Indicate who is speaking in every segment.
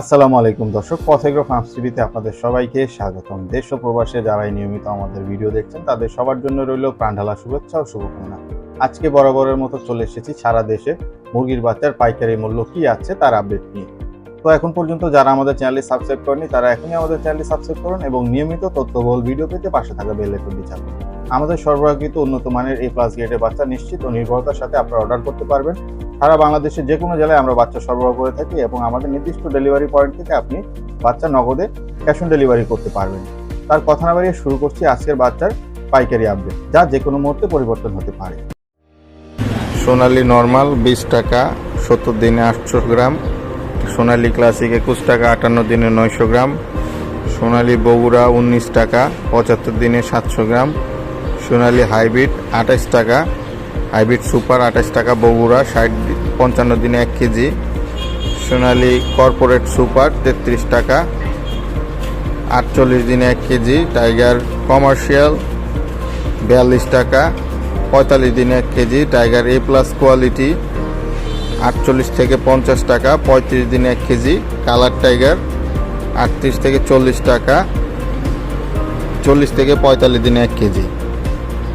Speaker 1: আসসালামু আলাইকুম দর্শক পথেগ্রো ফার্মস টিভিতে আপনাদের সবাইকে স্বাগতম। দেশ ও প্রবাসে যারাই নিয়মিত আমাদের ভিডিও দেখছেন, তাদের সবার জন্য রইল প্রাণঢালা শুভেচ্ছা ও শুভকামনা। আজকে বরাবরের মতো চলে এসেছি সারা দেশে। মুরগির বাচ্চার পাইকারি মূল্য কি আছে তার আপডেট নিয়ে। তো এখন পর্যন্ত যারা আমাদের চ্যানেলে সাবস্ক্রাইব করেনি তারা এখনই আমাদের চ্যানেলে সাবস্ক্রাইব করুন এবং নিয়মিত তথ্যবহুল ভিডিও পেতে পাশে থাকা বেল আইকনটি চাপুন। আমাদের সরবরাহকৃত উন্নত মানের এই প্লাস গ্রেডের বাচ্চা নিশ্চিত ও নির্ভরতার সাথে আপনারা অর্ডার করতে পারবেন। সারা বাংলাদেশের যে কোনো জেলায় আমরা বাচ্চা সরবরাহ করে থাকি এবং আমাদের নির্দিষ্ট ডেলিভারি পয়েন্ট থেকে আপনি বাচ্চা নগদে ক্যাশ অন ডেলিভারি করতে পারবেন। তার কথা না বাড়িয়ে শুরু করছি আজকের বাচ্চার পাইকারি আপডেট যা যে কোনো মুহূর্তে পরিবর্তন হতে পারে।
Speaker 2: সোনালি নর্মাল বিশ টাকা, সত্তর দিনে আটশো গ্রাম সোনালি ক্লাসিক একুশ টাকা, আটান্ন দিনে নয়শো গ্রাম। সোনালি বগুড়া উনিশ টাকা, পঁচাত্তর দিনে সাতশো গ্রাম। সোনালি হাইব্রিড আঠাশ টাকা, হাইব্রিড সুপার আঠাশ টাকা, বগুড়া ষাট পঞ্চান্ন দিনে এক কেজি। সোনালি কর্পোরেট সুপার তেত্রিশ টাকা, আটচল্লিশ দিনে এক কেজি। টাইগার কমার্শিয়াল বিয়াল্লিশ টাকা, পঁয়তাল্লিশ দিনে এক KG. Tiger A plus quality আটচল্লিশ থেকে পঞ্চাশ টাকা, পঁয়ত্রিশ দিনে এক কেজি, কালার টাইগার, আটত্রিশ থেকে চল্লিশ টাকা, চল্লিশ থেকে পঁয়তাল্লিশ দিনে এক KG.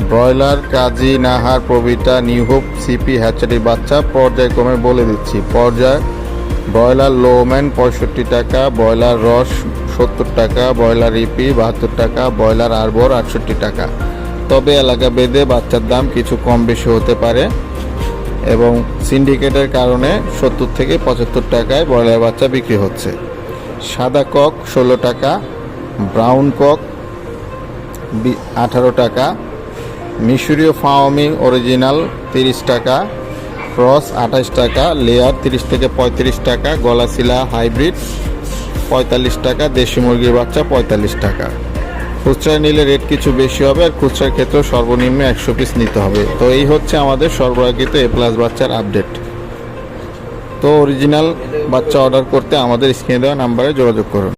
Speaker 2: Broiler, Kazi, Nahar, Prabita new hope CP, hatchery বাচ্চা পর্যায়ক্রমে বলে দিচ্ছি, পর্যায়। ব্রয়লার লোম্যান পঁয়ষট্টি টাকা, ব্রয়লার রস সত্তর টাকা, ব্রয়লার ইপি বাহাত্তর টাকা, ব্রয়লার আরবর আটষট্টি টাকা। তবে এলাকা বেঁধে বাচ্চার দাম কিছু কম বেশি হতে পারে। এবং সিন্ডিকেটের কারণে সত্তর থেকে পঁচাত্তর টাকায় ব্রয়লার বাচ্চা বিক্রি হচ্ছে। সাদা কক ষোলো টাকা, ব্রাউন কক আঠারো টাকা, মিশরীয় ফাওমি অরিজিনাল তিরিশ টাকা, ক্রস আঠাশ টাকা, লেয়ার তিরিশ থেকে পঁয়ত্রিশ টাকা, গলাশিলা হাইব্রিড পঁয়তাল্লিশ টাকা, দেশি মুরগির বাচ্চা পঁয়তাল্লিশ টাকা। খুচরায় নিলে রেট কিছু বেশি হবে আর খুচরার ক্ষেত্রে সর্বনিম্ন একশো পিস নিতে হবে। তো এই হচ্ছে আমাদের সর্বরাগিত এ প্লাস বাচ্চার আপডেট তো অরিজিনাল বাচ্চা অর্ডার করতে আমাদের স্ক্রিনে দেওয়া নাম্বারে যোগাযোগ করুন।